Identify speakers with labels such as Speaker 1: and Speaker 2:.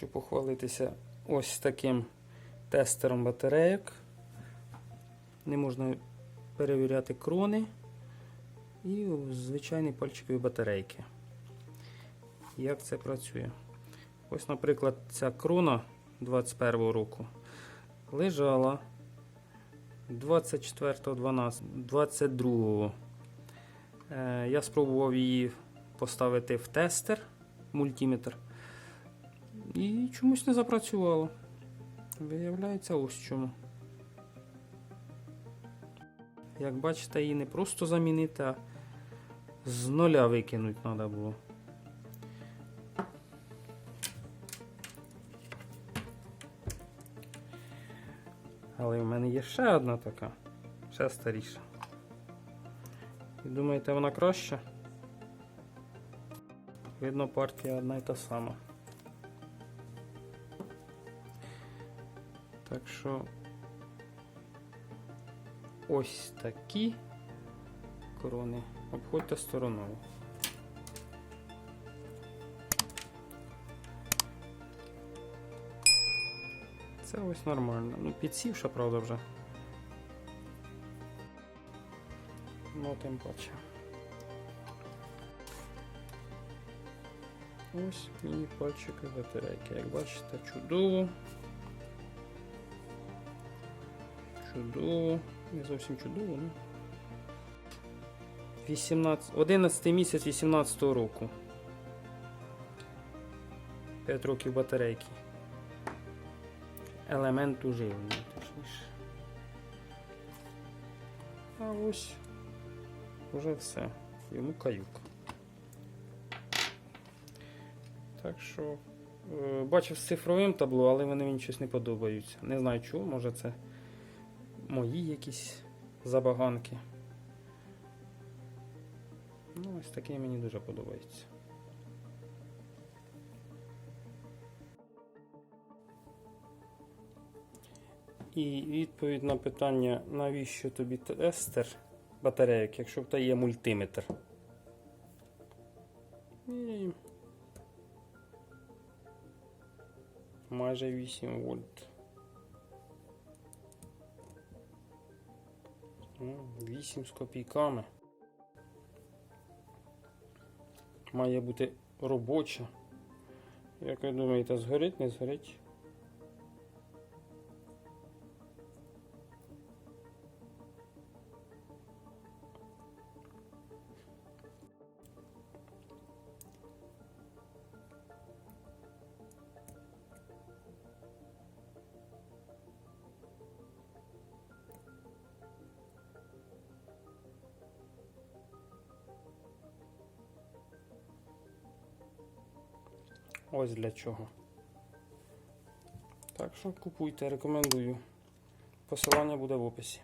Speaker 1: Хочу похвалитися ось таким тестером батарейок. Не можна перевіряти крони і звичайні пальчикові батарейки. Як це працює? Ось, наприклад, ця крона 21 року лежала 24.12.22. Е, Я спробував її поставити в тестер, мультиметр, і чомусь не запрацювало. Виявляється, ось чому. Як бачите, її не просто замінити, а з нуля викинути треба було. Але в мене є ще одна така, ще старіша. І думаєте, вона краща? Видно, партія одна і та сама. Так що ось такі корони обходьте стороною. Це ось нормально. Ну, підсівша, правда, вже. Ну, тим паче. Ось і пальчики батарейки. Як бачите, чудово. Чудово. Не зовсім чудово, ну. 18, 11 місяць 18 року. 5 років батарейки. Елементу живлення, точніше. А ось вже все. Йому каюк. Так що е, бачив з цифровим табло, але вони мені щось не подобаються. Не знаю чого, може це мої якісь забаганки. Ну, ось такі мені дуже подобаються. І відповідь на питання, навіщо тобі тестер батарейок, якщо в тебе є мультиметр. І майже 8 вольт. 8 з копійками. Має бути робоча. Як ви думаєте, згорить, не згорить? Ось для чого. Так що купуйте, рекомендую. Посилання буде в описі.